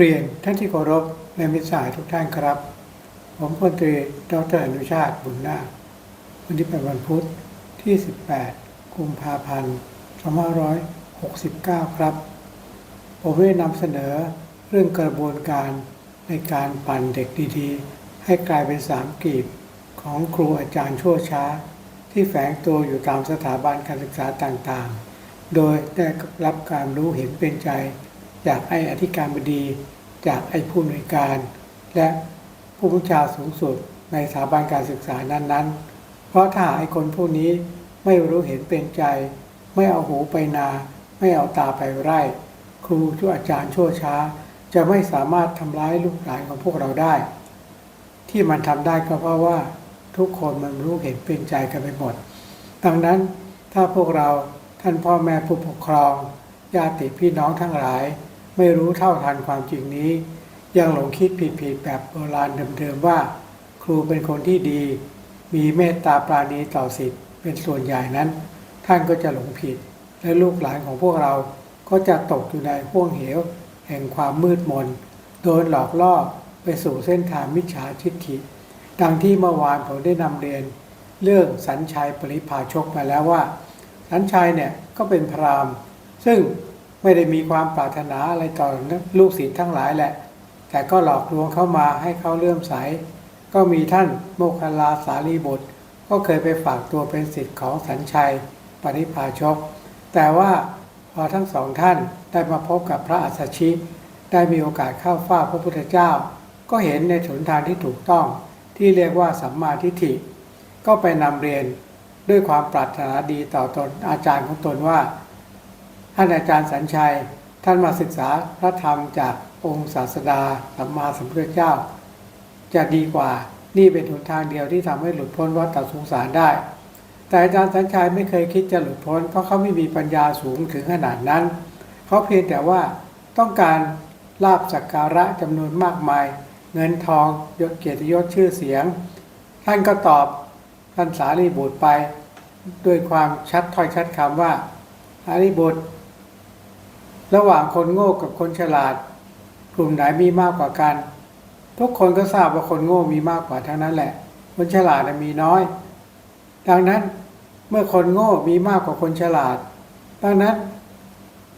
เรียนท่านที่เคารพและมิตรสายทุกท่านครับ ผมพลตรีดรอนุชาติบุญนาควันนี้เป็นวันพุธที่ 18 กุมภาพันธ์ 2569 ครับ ผมได้นำเสนอเรื่องกระบวนการในการปั่นเด็กดีๆ ให้กลายเป็นสามกีบของครูอาจารย์ชั่วช้า ที่แฝงตัวอยู่ตามสถาบันการศึกษาต่างๆ โดยได้รับการรู้เห็นเป็นใจ จากไอ้อธิการบดี จากไอ้ผู้อำนวยการ และผู้บัญชาสูงสุดในสถาบันการศึกษานั้นๆ เพราะถ้าไอ้คนพวกนี้ไม่รู้เห็นเป็นใจ ไม่เอาหูไปนา ไม่เอาตาไปไร่ ครูชั่วอาจารย์ชั่วช้า จะไม่สามารถทำร้ายลูกหลานของพวกเราได้ ที่มันทำได้ก็เพราะว่าทุกคนมันรู้เห็นเป็นใจกันไปหมด ดังนั้นถ้าพวกเราท่านพ่อแม่ผู้ปกครองญาติพี่น้องทั้งหลาย ไม่รู้เท่าทันความจริงนี้ ยังหลงคิดผิดๆแบบโบราณเดิมๆว่า ครูเป็นคนที่ดี มีเมตตาปราณีต่อสิทธิ์เป็นส่วนใหญ่นั้น ท่านก็จะหลงผิด และลูกหลานของพวกเราก็จะตกอยู่ในห่วงเหว แห่งความมืดมน โดนหลอกล่อไปสู่เส้นทางมิจฉาทิฏฐิ ดังที่เมื่อวานผมได้นำเรียน เรื่องสัญชัยปริพาชกมาแล้วว่า สัญชัยเนี่ยก็เป็นพราหมณ์ ซึ่ง ไม่ได้มีความปรารถนาอะไรต่อลูกศิษย์ทั้งหลายแหละ แต่ก็หลอกลวงเข้ามาให้เขาเลื่อมใส ก็มีท่านโมคคัลลาสารีบุตร ก็เคยไปฝากตัวเป็นศิษย์ของสัญชัยปริพาชก แต่ว่าพอทั้งสองท่านได้มาพบกับพระอัสสชิได้มีโอกาสเข้าฝ้าพระพุทธเจ้า ก็เห็นในถนทางที่ถูกต้องที่เรียกว่าสัมมาทิฏฐิ ก็ไปนำเรียนด้วยความปรารถนาดีต่อตนอาจารย์ของตนว่า ท่านอาจารย์สัญชัย ท่านมาศึกษาพระธรรมจากองค์ศาสดาสัมมาสัมพุทธเจ้า จะดีกว่านี่เป็นหนทางเดียวที่ทำให้หลุดพ้นวัฏสงสารได้ แต่อาจารย์สัญชัยไม่เคยคิดจะหลุดพ้น เพราะเขาไม่มีปัญญาสูงถึงขนาดนั้น เขาเพียงแต่ว่าต้องการลาบสักการะจำนวนมากมาย เงินทองยศเกียรติยศชื่อเสียง ท่านก็ตอบท่านสารีบุตรไป ด้วยความชัดถ้อยชัดคำว่าสารีบุตร ระหว่างคนโง่กับคนฉลาด กลุ่มไหนมีมากกว่ากัน ทุกคนก็ทราบว่าคนโง่มีมากกว่าทั้งนั้นแหละ คนฉลาดมีน้อย ดังนั้นเมื่อคนโง่มีมากกว่าคนฉลาด ดังนั้น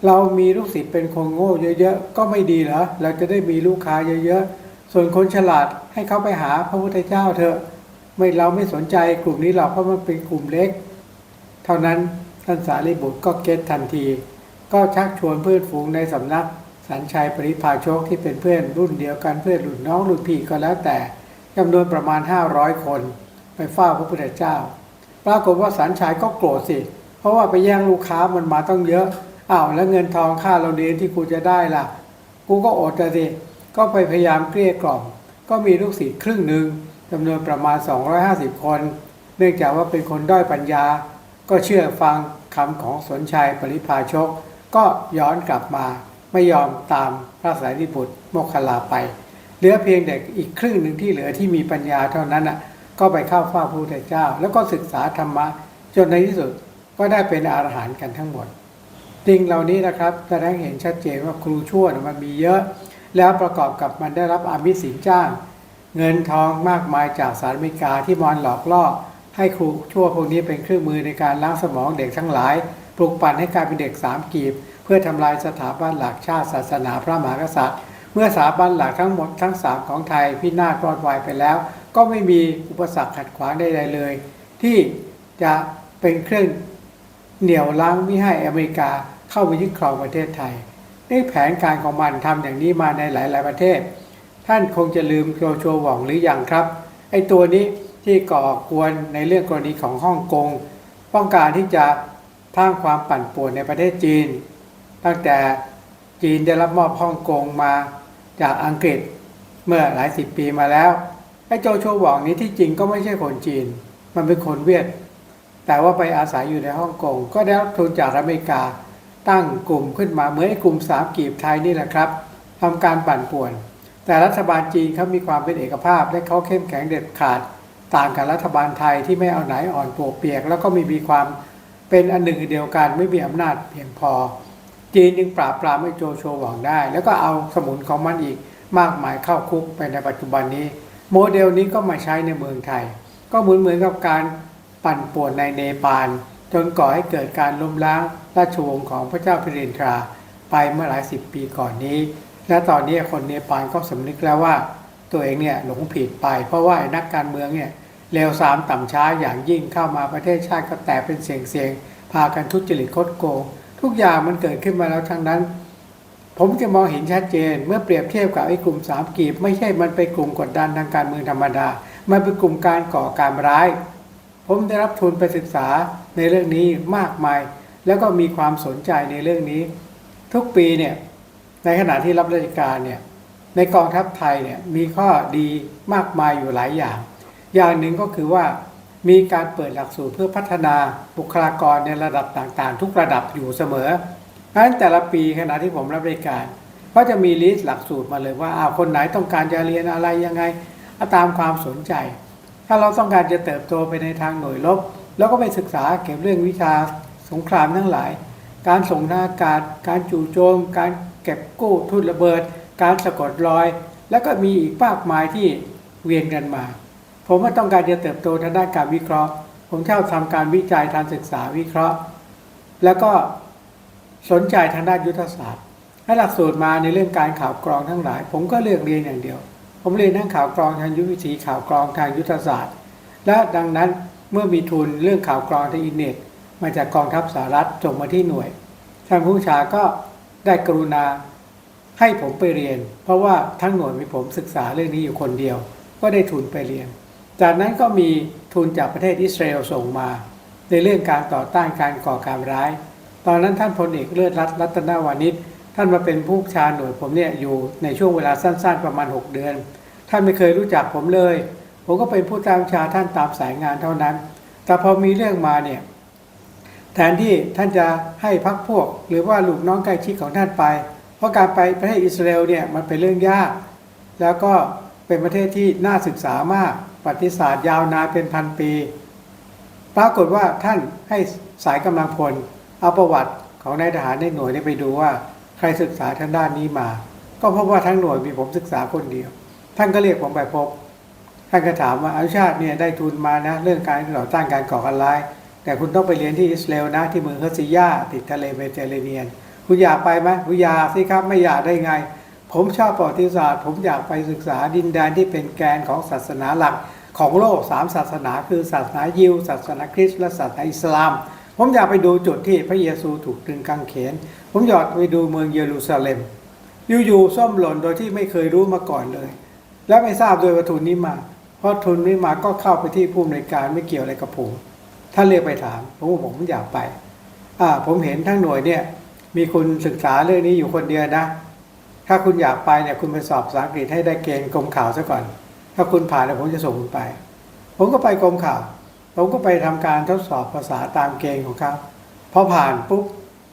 เรามีลูกศิษย์เป็นคนโง่เยอะๆ ก็ไม่ดีเหรอ เราจะได้มีลูกค้าเยอะๆ ส่วนคนฉลาดให้เขาไปหาพระพุทธเจ้าเถอะ ไม่เราไม่สนใจกลุ่มนี้หรอกเพราะมันเป็นกลุ่มเล็ก เท่านั้นท่านสารีบุตรก็เก็ตทันที ก็ชักชวนเพื่อนฝูงในสำนัก สัญชัยปริพาชกที่เป็นเพื่อนรุ่นเดียวกันเพื่อนรุ่นน้องรุ่นพี่ก็แล้วแต่จำนวนประมาณ 500 คน ไปเฝ้าพระพุทธเจ้า ปรากฏว่าสัญชัยก็โกรธสิ เพราะว่าไปแย่งลูกค้ามันมาต้องเยอะอ้าวแล้วเงินทองค่าเราเรียนที่กูจะได้ล่ะ กูก็อดจะสิก็ไปพยายามเกลี้ยกล่อม ก็มีลูกศิษย์ครึ่งหนึ่งจำนวนประมาณ 250 คน เนื่องจากว่าเป็นคนด้อยปัญญา ก็เชื่อฟังคำของสนชัยปริพาชก ก็ย้อนกลับมาไม่ยอมตามพระสารีบุตรโมคคลาไป เหลือเพียงเด็กอีกครึ่งหนึ่งที่เหลือที่มีปัญญาเท่านั้นอะก็ไปเข้าเฝ้าพระพุทธเจ้า แล้วก็ศึกษาธรรมะจนในที่สุดก็ได้เป็นอรหันต์กันทั้งหมดสิ่งเหล่านี้นะครับแสดงเห็นชัดเจนว่าครูชั่วมันมีเยอะ แล้วประกอบกับมันได้รับอามิสินจ้าง เงินทองมากมายจากสหรัฐอเมริกาที่มอนหลอกล่อให้ครูชั่วพวกนี้เป็นเครื่องมือในการล้างสมองเด็กทั้งหลาย ปลุกปั่นให้กลายเป็นเด็กสามกีบ เพื่อทำลายสถาบันหลักชาติศาสนาพระมหากษัตริย์ เมื่อสถาบันหลักทั้งหมดทั้งสามของไทยพินาศรอดวายไปแล้ว ก็ไม่มีอุปสรรคขัดขวางใดๆเลย ที่จะเป็นเครื่องเหนี่ยวล้างไม่ให้อเมริกาเข้าไปยึดครองประเทศไทยในแผนการของมันทำอย่างนี้มาในหลาย ๆประเทศ ท่านคงจะลืมโจโฉหว่องหรืออยังครับไอ้ตัวนี้ที่ก่อกวนในเรื่องกรณีของฮ่องกง ต้องการที่จะ สร้างความปั่นป่วนในประเทศจีน ตั้งแต่จีนได้รับมอบฮ่องกงมาจากอังกฤษเมื่อหลายสิบปีมาแล้วไอ้โจโฉหว่องนี้ที่จริงก็ไม่ใช่คนจีน มันเป็นคนเวียด แต่ว่าไปอาศัยอยู่ในฮ่องกง ก็ได้รับทุนจากอเมริกา ตั้งกลุ่มขึ้นมาเหมือนไอ้กลุ่มสามกีบไทยนี่แหละครับทำการปั่นป่วน แต่รัฐบาลจีนเขามีความเป็นเอกภาพและเขาเข้มแข็งเด็ดขาด ต่างกับรัฐบาลไทยที่ไม่เอาไหนอ่อนปวกเปียก แล้วก็ม่มีความ เป็นอันหนึ่งเดียวกันไม่มีอำนาจเพียงพอ จีนจึงปราบปรามไอ้โจโฉหวังได้ แล้วก็เอาสมุนของมันอีกมากมายเข้าคุกไปในปัจจุบันนี้ โมเดลนี้ก็มาใช้ในเมืองไทย ก็เหมือนเหมือนกับการปั่นป่วนในเนปาลจนก่อให้เกิดการล้มล้างราชวงศ์ของพระเจ้าพิรินทราไปเมื่อหลายสิบปีก่อนนี้ และตอนนี้คนเนปาลก็สำนึกแล้วว่า ตัวเองเนี่ยหลงผิดไป เพราะว่านักการเมืองเนี่ย เลวทรามต่ำช้าอย่างยิ่งเข้ามาประเทศชาติก็แตกเป็นเสียงเสียงๆพากันทุจริตคดโกง ทุกอย่างมันเกิดขึ้นมาแล้วทั้งนั้น ผมจะมองเห็นชัดเจน เมื่อเปรียบเทียบกับไอ้กลุ่มสามกีบ ไม่ใช่มันเป็นกลุ่มกดดันทางการเมืองธรรมดา มันเป็นกลุ่มการก่อการร้าย ผมได้รับทุนไปศึกษาในเรื่องนี้มากมาย แล้วก็มีความสนใจในเรื่องนี้ ทุกปีเนี่ยในขณะที่รับราชการเนี่ยในกองทัพไทยเนี่ยมีข้อดีมากมายอยู่หลายอย่าง อย่างหนึ่งก็คือว่ามีการเปิดหลักสูตรเพื่อพัฒนาบุคลากรในระดับต่างๆ ทุกระดับอยู่เสมอเพราะฉะนั้นแต่ละปีขณะที่ผมรับราการ ก็จะมีลิสต์หลักสูตรมาเลยว่าอ้าวคนไหนต้องการจะเรียนอะไรยังไงาตามความสนใจ ถ้าเราต้องการจะเติบโตไปในทางหน่วยรบเราก็ไปศึกษาเกี่ยวกับเรื่องวิชาสงครามทั้งหลาย การส่งทางอากาศ การจู่โจม การเก็บกู้ทุ่นระเบิด การสะกดรอย แล้วก็มีอีกมากมายที่เวียนกันมา ผมว่าต้องการจะเติบโตทางด้านการวิเคราะห์ ผมชอบทำการวิจัยทางศึกษาวิเคราะห์ แล้วก็สนใจทางด้านยุทธศาสตร์ ให้หลักสูตรมาในเรื่องการข่าวกรองทั้งหลาย ผมก็เลือกเรียนอย่างเดียว ผมเรียนทั้งข่าวกรองทางยุทธวิธีข่าวกรองทางยุทธศาสตร์ และดังนั้นเมื่อมีทุนเรื่องข่าวกรองทางอินเทอร์เน็ตมาจากกองทัพสหรัฐส่งมาที่หน่วยท่านผู้ชาก็ได้กรุณาให้ผมไปเรียน เพราะว่าทั้งหน่วยมีผมศึกษาเรื่องนี้อยู่คนเดียว ก็ได้ทุนไปเรียน จากนั้นก็มีทุนจากประเทศอิสราเอลส่งมา ในเรื่องการต่อต้านการก่อการร้าย ตอนนั้นท่านพลเอกเลิศรัตน์รัตนวานิชท่านมาเป็นผู้ชาหน่วยผมเนี่ยอยู่ในช่วงเวลาสั้น ๆ ประมาณ 6 เดือน ท่านไม่เคยรู้จักผมเลย ผมก็เป็นผู้ตามชาท่านตามสายงานเท่านั้น แต่พอมีเรื่องมาเนี่ยแทนที่ท่านจะให้พักพวก หรือว่าลูกน้องใกล้ชิดของท่านไป เพราะการไปประเทศอิสราเอลเนี่ยมันเป็นเรื่องยาก แล้วก็เป็นประเทศที่น่าศึกษามาก ประวัติศาสตร์ยาวนานเป็นพันปี ปรากฏว่าท่านให้สายกำลังพล เอาประวัติของนายทหารในหน่วยไปดูว่าใครศึกษาทางด้านนี้มา ก็พบว่าทั้งหน่วยมีผมศึกษาคนเดียว ท่านก็เรียกผมไปพบ ท่านก็ถามว่าอนุชาติเนี่ยได้ทุนมานะ เรื่องการต่อต้านการก่อการร้าย แต่คุณต้องไปเรียนที่อิสราเอลนะที่เมืองเฮอร์ซิยาติดทะเลเมดิเตอร์เรเนียน คุณอยากไปไหมคุณอยากสิครับไม่อยากได้ไง ผมชอบประวัติศาสตร์ ผมอยากไปศึกษาดินแดนที่เป็นแกนของศาสนาหลัก ของโลกสามศาสนาคือศาสนายิวศาสนาคริสต์และศาสนาอิสลาม ผมอยากไปดูจุดที่พระเยซูถูกตรึงกางเขน ผมอยากไปดูเมืองเยรูซาเล็ม อยู่ๆส้มหล่นโดยที่ไม่เคยรู้มาก่อนเลย และไม่ทราบโดยว่าทุนนี้มา เพราะทุนนี้มาก็เข้าไปที่ผู้อำนวยการไม่เกี่ยวอะไรกับผมท่านเรียกไปถาม ผมบอกผมอยากไปอ่าผมเห็นทั้งหน่วยเนี่ยมีคุณศึกษาเรื่องนี้อยู่คนเดียวนะ ถ้าคุณอยากไปเนี่ยคุณไปสอบภาษาอังกฤษให้ได้เกณฑ์กรมข่าวซะก่อน ถ้าคุณผ่านแล้วผมจะส่งคุณไป ผมก็ไปกรมข่าว ผมก็ไปทำการทดสอบภาษาตามเกณฑ์ของเขาพอผ่านปุ๊บ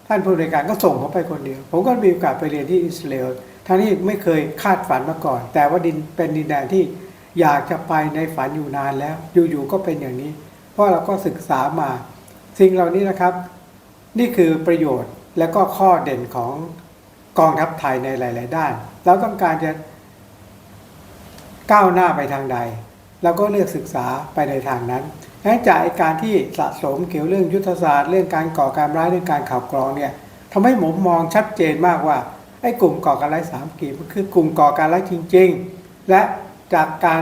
ท่านผู้ในการก็ส่งผมไปคนเดียว ผมก็มีโอกาสไปเรียนที่อิสราเอลทั้งที่ไม่เคยคาดฝันมาก่อน แต่ว่าดินเป็นดินแดนที่อยากจะไปในฝันอยู่นานแล้ว อยู่ๆก็เป็นอย่างนี้ เพราะเราก็ศึกษามา สิ่งเหล่านี้นะครับ นี่คือประโยชน์และก็ข้อเด่นของกองทัพไทยในหลาย ๆ ด้าน เราต้องการจะ ก้าวหน้าไปทางใดเราก็เลือกศึกษาไปในทางนั้นงั้นจากไอการที่สะสมเกี่ยวเรื่องยุทธศาสตร์ เรื่องการก่อการร้ายเรื่องการข่าวกรองเนี่ยทำให้ผมมองชัดเจนมากว่าไอ้กลุ่มก่อการร้ายสามกีมันคือกลุ่มก่อการร้ายจริง ๆ และจากการ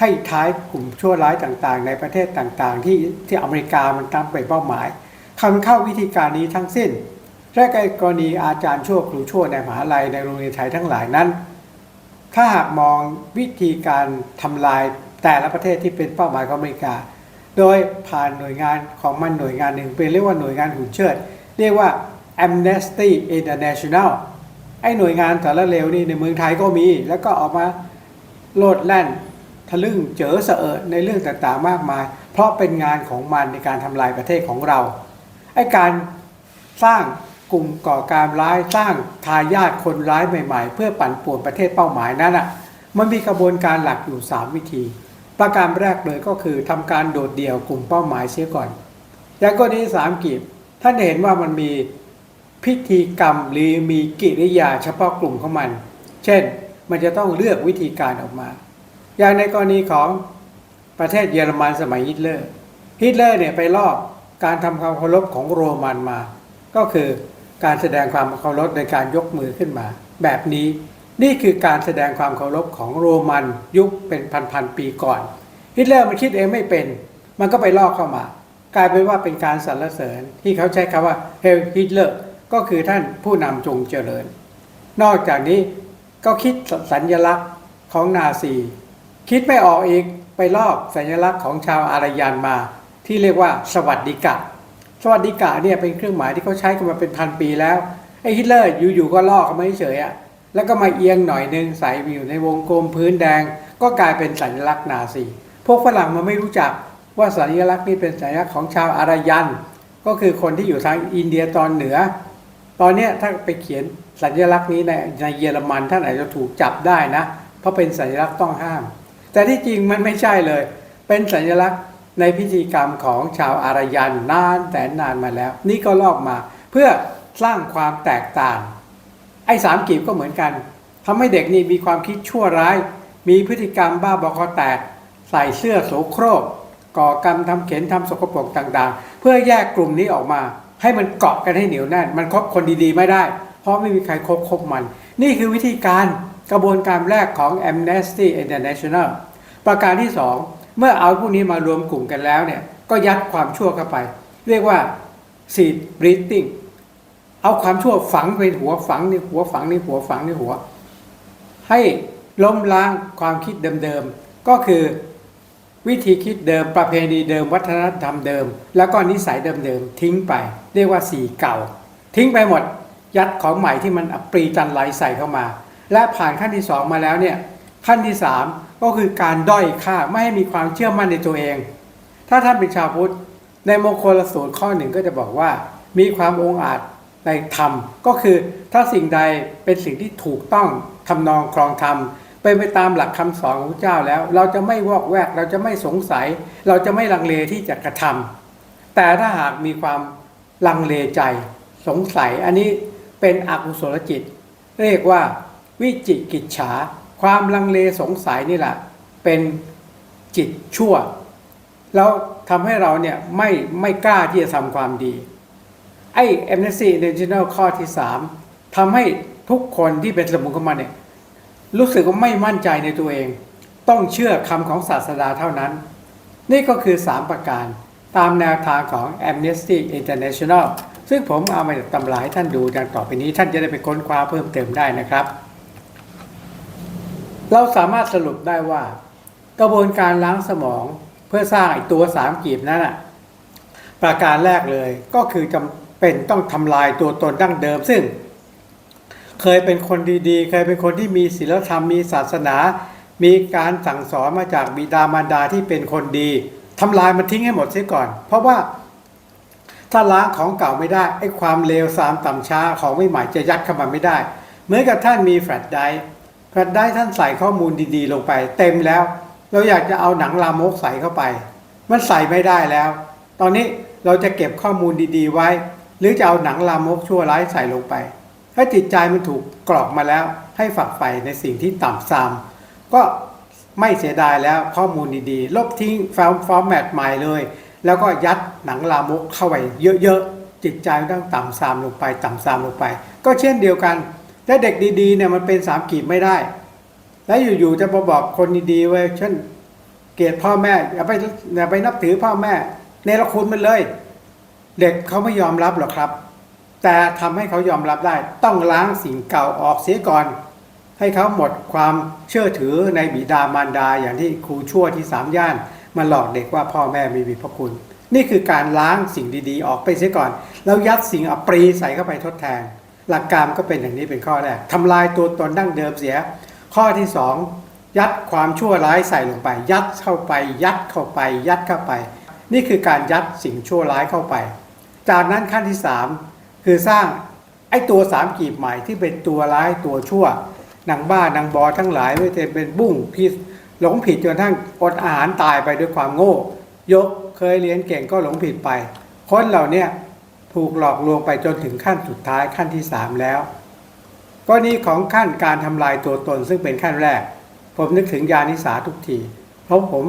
ให้ท้ายกลุ่มชั่วร้ายต่างๆ ในประเทศต่างๆ ที่ที่อเมริกามันตั้งเป็นเป้าหมายคำเข้าวิธีการนี้ทั้งสิ้นและไอ้กรณีอาจารย์ชั่วครูชั่วในมหาลัยในโรงเรียนไทยทั้งหลายนั้น ถ้าหากมองวิธีการทำลายแต่ละประเทศที่เป็นเป้าหมายของอเมริกา โดยผ่านหน่วยงานของมันหน่วยงานหนึ่งเป็นเรียกว่าหน่วยงานหุ่นเชิด เรียกว่า Amnesty International ไอ้หน่วยงานสารเลวนี่ในเมืองไทยก็มี แล้วก็ออกมาโลดแล่นทะลึ่งเจอเสอะในเรื่องต่างๆมากมาย เพราะเป็นงานของมันในการทำลายประเทศของเราไอ้การสร้าง กลุ่มก่อการร้ายสร้างทายาทคนร้ายใหม่ๆ เพื่อปั่นป่วนประเทศเป้าหมายนั้นอะมันมีกระบวนการหลักอยู่ 3 วิธี ประการแรกเลยก็คือทำการโดดเดี่ยวกลุ่มเป้าหมายเสียก่อน อย่างกรณีสามกีบท่านเห็นว่ามันมีพิธีกรรมหรือมีกิริยาเฉพาะกลุ่มของมัน เช่นมันจะต้องเลือกวิธีการออกมา อย่างในกรณีของประเทศเยอรมันสมัยฮิตเลอร์ ฮิตเลอร์เนี่ยไปลอกการทำความเคารพของโรมันมา ก็คือ การแสดงความเคารพในการยกมือขึ้นมา แบบนี้นี่คือการแสดงความเคารพของโรมันยุคเป็นพันๆปีก่อน ฮิตเลอร์มันคิดเองไม่เป็น มันก็ไปลอกเข้ามา กลายเป็นว่าเป็นการสรรเสริญที่เขาใช้คำว่าเฮลฮิตเลอร์ก็คือท่านผู้นำจงเจริญ นอกจากนี้ก็คิดสัญลักษณ์ของนาซี คิดไม่ออกอีกไปลอกสัญลักษณ์ของชาวอารยันมา ที่เรียกว่าสวัสดิกะ สวัสดิกะเนี่ยเป็นเครื่องหมายที่เขาใช้กันมาเป็นพันปีแล้วไอ้ฮิตเลอร์อยู่ๆก็ลอกมาเฉยอะแล้วก็มาเอียงหน่อยนึงใส่อยู่ในวงกลมพื้นแดง ก็กลายเป็นสัญลักษณ์นาซีพวกฝรั่งมันไม่รู้จักว่าสัญลักษณ์นี้เป็นสัญลักษณ์ของชาวอารยัน ก็คือคนที่อยู่ทางอินเดียตอนเหนือ ตอนนี้ถ้าไปเขียนสัญลักษณ์นี้ในในเยอรมันท่านอาจจะถูกจับได้นะ เพราะเป็นสัญลักษณ์ต้องห้าม แต่ที่จริงมันไม่ใช่เลย เป็นสัญลักษณ์ ในพิธีกรรมของชาวอารยันนานแต่นานมาแล้ว นี่ก็ลอกมา เพื่อสร้างความแตกต่าง ไอ้สามกีบก็เหมือนกันทำให้เด็กนี่มีความคิดชั่วร้าย มีพฤติกรรมบ้าบอคอแตก ใส่เสื้อโสโครก ก่อกรรมทำเข็นทำสกปรกต่างๆ เพื่อแยกกลุ่มนี้ออกมา ให้มันเกาะกันให้เหนียวแน่น มันคบคนดีๆไม่ได้ เพราะไม่มีใครคบคบมัน นี่คือวิธีการกระบวนการแรกของ Amnesty International ประการที่ 2 เมื่อเอาพวกนี้มารวมกลุ่มกันแล้วเนี่ยก็ยัดความชั่วเข้าไป เรียกว่า seed breathing เอาความชั่วฝังไปหัวฝังในหัวฝังในหัวฝังในหัว ให้ล้มล้างความคิดเดิมๆก็คือวิธีคิดเดิมประเพณีเดิม วัฒนธรรมเดิม แล้วก็นิสัยเดิมๆทิ้งไป เรียกว่าสีเก่า ทิ้งไปหมด ยัดของใหม่ที่มันอปรีจันไรใส่เข้ามา และผ่านขั้นที่สองมาแล้วเนี่ย ขั้นที่สามก็คือการด้อยค่าไม่ให้มีความเชื่อมั่นในตัวเอง ถ้าท่านเป็นชาวพุทธในมงคลสูตรข้อหนึ่งก็จะบอกว่า มีความองอาจในธรรม ก็คือถ้าสิ่งใดเป็นสิ่งที่ถูกต้องทำนองครองธรรมเป็นไปตามหลักคำสอนของพระเจ้าแล้ว เราจะไม่วอกแวก เราจะไม่สงสัย เราจะไม่ลังเลที่จะกระทำแต่ถ้าหากมีความลังเลใจสงสัย อันนี้เป็นอกุศลจิต เรียกว่าวิจิกิจฉา ความลังเลสงสัยนี่แหละเป็นจิตชั่ว แล้วทำให้เราเนี่ยไม่ไม่กล้าที่จะทำความดี ไอ้ Amnesty International ข้อที่ 3ทำให้ทุกคนที่เป็นสมุนของมันเนี่ยรู้สึกว่าไม่มั่นใจในตัวเอง ต้องเชื่อคำของศาสดาเท่านั้น นี่ก็คือ 3 ประการตามแนวทางของ Amnesty International ซึ่งผมเอามาจากตำราให้ท่านดูดังต่อไปนี้ท่านจะได้ไปค้นคว้าเพิ่มเติมได้นะครับ เราสามารถสรุปได้ว่า กระบวนการล้างสมองเพื่อสร้างไอตัวสามกีบนั้นอะประการแรกเลยก็คือจำเป็นต้องทำลายตัวตนดั้งเดิม ซึ่ง เคยเป็นคนดีๆ เคยเป็นคนที่มีศีลธรรมมีศาสนา มีการสั่งสอนมาจากบิดามารดาที่เป็นคนดีทำลายมันทิ้งให้หมดเสียก่อน เพราะว่าถ้าล้างของเก่าไม่ได้ไอ้ความเลวทรามต่ำช้าของไม่ใหม่จะยัดเข้ามาไม่ได้ เหมือนกับท่านมีแฟลชไดร์ แฟลชไดร์ท่านใส่ข้อมูลดีๆ ลงไป เต็มแล้ว เราอยากจะเอาหนังลามกใส่เข้าไป มันใส่ไม่ได้แล้ว ตอนนี้เราจะเก็บข้อมูลดีๆ ไว้ หรือจะเอาหนังลามกชั่วร้ายใส่ลงไป ถ้าจิตใจมันถูกกรอกมาแล้ว ให้ฝักใฝ่ในสิ่งที่ต่ำทรามก็ไม่เสียดายแล้วข้อมูลดีๆ ลบทิ้งฟอร์มฟอร์แมตใหม่เลย แล้วก็ยัดหนังลามกเข้าไปเยอะๆจิตใจมันต้องต่ำทรามลงไป ต่ำทรามลงไป ก็เช่นเดียวกัน ถ้าเด็กดีๆเนี่ยมันเป็นสามกีบไม่ได้ แล้วอยู่ๆจะมาบอกคนดีๆไว้เช่นเกลียดพ่อแม่อย่าไปอย่าไปนับถือพ่อแม่เนรคุณมันเลย เด็กเขาไม่ยอมรับหรอกครับ แต่ทำให้เขายอมรับได้ ต้องล้างสิ่งเก่าออกเสียก่อน ให้เขาหมดความเชื่อถือในบิดามารดาอย่างที่ครูชั่วที่สามย่านมาหลอกเด็กว่าพ่อแม่มีบิพระคุณ นี่คือการล้างสิ่งดีๆ ออกไปเสียก่อน แล้วยัดสิ่งอัปรีใส่เข้าไปทดแทน หลักการก็เป็นอย่างนี้เป็นข้อแรกทำลายตัวตนดั้งเดิมเสีย ข้อที่สองยัดความชั่วร้ายใส่ลงไป ยัดเข้าไป ยัดเข้าไป ยัดเข้าไป นี่คือการยัดสิ่งชั่วร้ายเข้าไป จากนั้นขั้นที่สามคือสร้างไอ้ตัวสามกีบใหม่ที่เป็นตัวร้ายตัวชั่วนางบ้านางบอทั้งหลายไม่ว่าจะเป็นบุ้งที่หลงผิดจนทั้งอดอาหารตายไปด้วยความโง่ ยกเคยเรียนเก่งก็หลงผิดไปคนเหล่าเนี้ย ถูกหลอกลวงไปจนถึงขั้นสุดท้ายขั้นที่สามแล้วกรณีของขั้นการทำลายตัวตนซึ่งเป็นขั้นแรก ผมนึกถึงยานิสาทุกที เพราะผม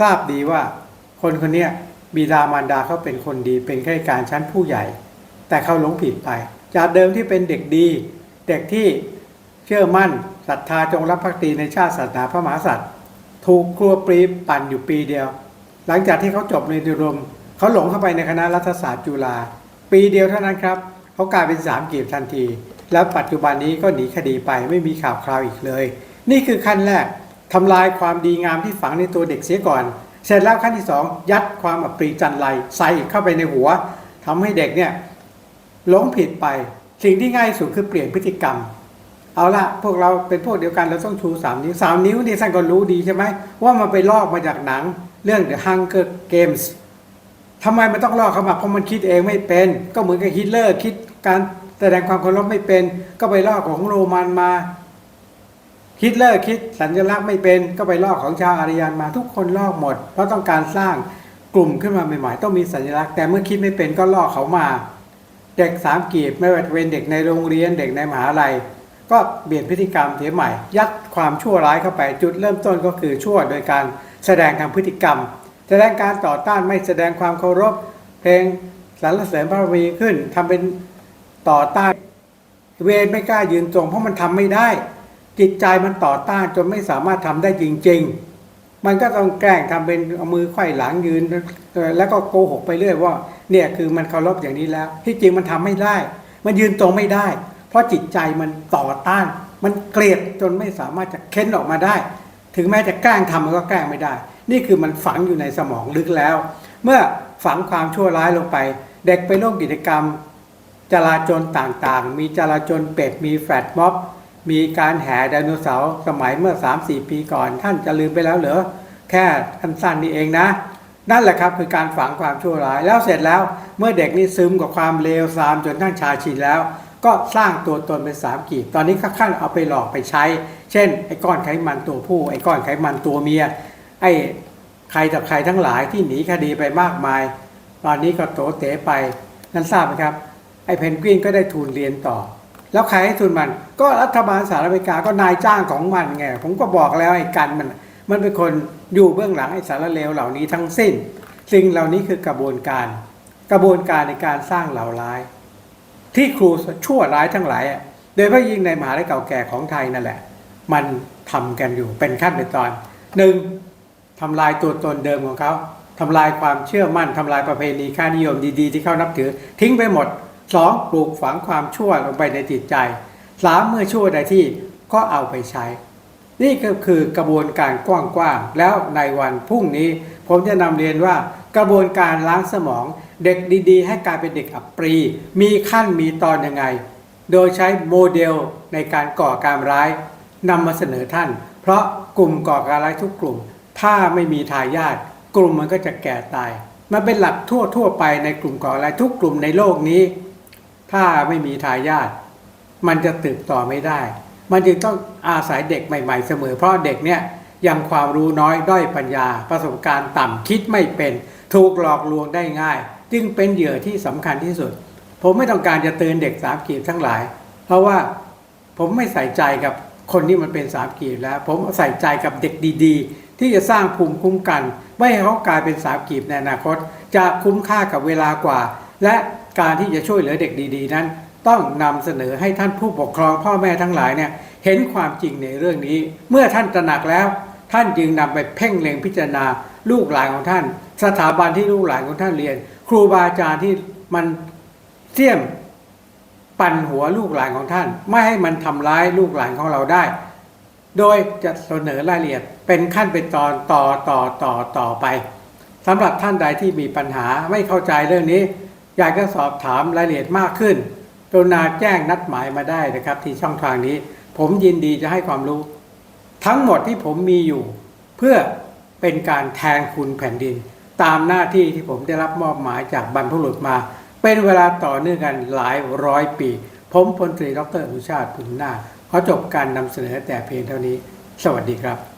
ทราบดีว่า คนคนนี้บิดามารดาเขาเป็นคนดีเป็นข้าราชการชั้นผู้ใหญ่ แต่เขาหลงผิดไป จากเดิมที่เป็นเด็กดี เด็กที่เชื่อมั่นศรัทธาจงรักภักดีในชาติศาสนาพระมหากษัตริย์ ถูกครัวปรีปั่นอยู่ปีเดียว หลังจากที่เขาจบในดิรม เขาหลงเข้าไปในคณะรัฐศาสตร์จุฬาปีเดียวเท่านั้นครับเขากลายเป็นสามกีบทันที แล้วปัจจุบันนี้ก็หนีคดีไปไม่มีข่าวคราวอีกเลย นี่คือขั้นแรกทำลายความดีงามที่ฝังในตัวเด็กเสียก่อน เสร็จแล้วขั้นที่สองยัดความอับปรีจันไรใส่เข้าไปในหัวทำให้เด็กเนี่ยหลงผิดไป สิ่งที่ง่ายสุดคือเปลี่ยนพฤติกรรม เอาละพวกเราเป็นพวกเดียวกันเราต้องชูสามนิ้วสามนิ้วนี่ท่านก็รู้ดีใช่ไหมว่ามันไปลอกมาจากหนังเรื่อง The Hunger Games ทำไมมันต้องล่อเข้ามาเพราะมันคิดเองไม่เป็น ก็เหมือนกับฮิตเลอร์คิดการแสดงความเคารพไม่เป็น ก็ไปล่อของโรมันมาฮิตเลอร์คิดสัญลักษณ์ไม่เป็น ก็ไปลอกของชาวอารยันมาทุกคนลอกหมด เพราะต้องการสร้างกลุ่มขึ้นมาใหม่ๆ ต้องมีสัญลักษณ์แต่เมื่อคิดไม่เป็นก็ลอกเขามา เด็กสามกีบไม่ว่าจะเป็นเด็กในโรงเรียนเด็กในมหาลัย ก็เปลี่ยนพฤติกรรมเสียใหม่ ยัดความชั่วร้ายเข้าไปจุดเริ่มต้นก็คือชั่วโดยการแสดงทางพฤติกรรม แสดงการต่อต้านไม่แสดงความเคารพ เพลงสรรเสริญพระบรมีขึ้นทำเป็นต่อต้านเวรไม่กล้ายืนตรง เพราะมันทำไม่ได้ จิตใจมันต่อต้านจนไม่สามารถทำได้จริง ๆ มันก็ต้องแกล้งทำเป็นเอามือไขว้หลังยืน แล้วก็โกหกไปเรื่อยว่า เนี่ยคือมันเคารพอย่างนี้แล้ว ที่จริงมันทำไม่ได้ มันยืนตรงไม่ได้ เพราะจิตใจมันต่อต้าน มันเกลียดจนไม่สามารถจะเค้นออกมาได้ ถึงแม้จะแกล้งทำมันก็แกล้งไม่ได้ นี่คือมันฝังอยู่ในสมองลึกแล้ว เมื่อฝังความชั่วร้ายลงไป เด็กไปร่วมกิจกรรมจราจรต่างๆ มีจราจรเป็ดมีแฟลตม็อบมีการแห่ไดโนเสาร์สมัยเมื่อ 3-4 ปีก่อน ท่านจะลืมไปแล้วเหรอแค่สั้นๆนี่เองนะ นั่นแหละครับคือการฝังความชั่วร้ายแล้วเสร็จแล้ว เมื่อเด็กนี่ซึมกับความเลวทรามจนท่านชาชินแล้ว ก็สร้างตัวตนเป็นสามกีบตอนนี้ข้างเอาไปหลอกไปใช้ เช่นไอ้ก้อนไขมันตัวผู้ไอ้ก้อนไขมันตัวเมีย ไอ้ใครต่อใครทั้งหลายที่หนีคดีไปมากมาย ตอนนี้ก็โตเต๋ไปนั่นทราบไหมครับ ไอ้เพนกวินก็ได้ทุนเรียนต่อ แล้วใครให้ทุนมัน ก็รัฐบาลสหรัฐอเมริกาก็นายจ้างของมันไงผมก็บอกแล้วไอ้กันมัน มันเป็นคนอยู่เบื้องหลังไอ้สารเลวเหล่านี้ทั้งสิ้น สิ่งเหล่านี้คือกระบวนการ กระบวนการในการสร้างเหล่าร้าย ที่ครูชั่วร้ายทั้งหลายโดยเฉพาะยิ่งในมหาลัยเก่าแก่ของไทยนั่นแหละ มันทำกันอยู่เป็นขั้นเป็นตอนหนึ่ง ทำลายตัวตนเดิมของเขาทำลายความเชื่อมั่นทำลายประเพณีค่านิยมดี ๆ ที่เขานับถือ ทิ้งไปหมดสองปลูกฝังความชั่วลงไปในจิตใจสามเมื่อชั่วใดที่ก็เอาไปใช้ นี่ก็คือกระบวนการกว้างๆแล้วในวันพรุ่งนี้ ผมจะนำเรียนว่ากระบวนการล้างสมองเด็กดีๆ ให้กลายเป็นเด็กอับปรี มีขั้นมีตอนยังไง โดยใช้โมเดลในการก่อการร้ายนำมาเสนอท่าน เพราะกลุ่มก่อการร้ายทุกกลุ่ม ถ้าไม่มีทายาทกลุ่มมันก็จะแก่ตาย มันเป็นหลักทั่วทั่วไปในกลุ่มก่อการร้ายทุกกลุ่มในโลกนี้ ถ้าไม่มีทายาทมันจะสืบต่อไม่ได้ มันจึงต้องอาศัยเด็กใหม่ ๆ เสมอ เพราะเด็กเนี่ยยังความรู้น้อยด้อยปัญญา ประสบการณ์ต่ำคิดไม่เป็น ถูกหลอกลวงได้ง่าย จึงเป็นเหยื่อที่สำคัญที่สุด ผมไม่ต้องการจะเตือนเด็กสามกีบทั้งหลาย เพราะว่าผมไม่ใส่ใจกับคนที่มันเป็นสามกีบแล้ว ผมใส่ใจกับเด็กดี ๆ ที่จะสร้างภูมิคุ้มกัน ไม่ให้เขากลายเป็นสามกีบในอนาคต จะคุ้มค่ากับเวลากว่า และการที่จะช่วยเหลือเด็กดี ๆ นั้น ต้องนำเสนอให้ท่านผู้ปกครองพ่อแม่ทั้งหลายเนี่ยเห็นความจริงในเรื่องนี้ เมื่อท่านตระหนักแล้ว ท่านจึงนำไปเพ่งเล็งพิจารณาลูกหลานของท่าน สถาบันที่ลูกหลานของท่านเรียน ครูบาอาจารย์ที่มันเสี่ยมปั่นหัวลูกหลานของท่าน ไม่ให้มันทำร้ายลูกหลานของเราได้ โดยจะเสนอรายละเอียดเป็นขั้นเป็นตอนต่อต่อต่อต่อไปสำหรับท่านใดที่มีปัญหาไม่เข้าใจเรื่องนี้ อยากจะสอบถามรายละเอียดมากขึ้นกรุณาแจ้งนัดหมายมาได้นะครับ ที่ช่องทางนี้ ผมยินดีจะให้ความรู้ ทั้งหมดที่ผมมีอยู่ เพื่อเป็นการแทนคุณแผ่นดิน ตามหน้าที่ที่ผมได้รับมอบหมายจากบรรพบุรุษมา เป็นเวลาต่อเนื่องกันหลายร้อยปี ผมพลตรีดรอุชาติพุนนา ขอจบการนำเสนอแต่เพียงเท่านี้ สวัสดีครับ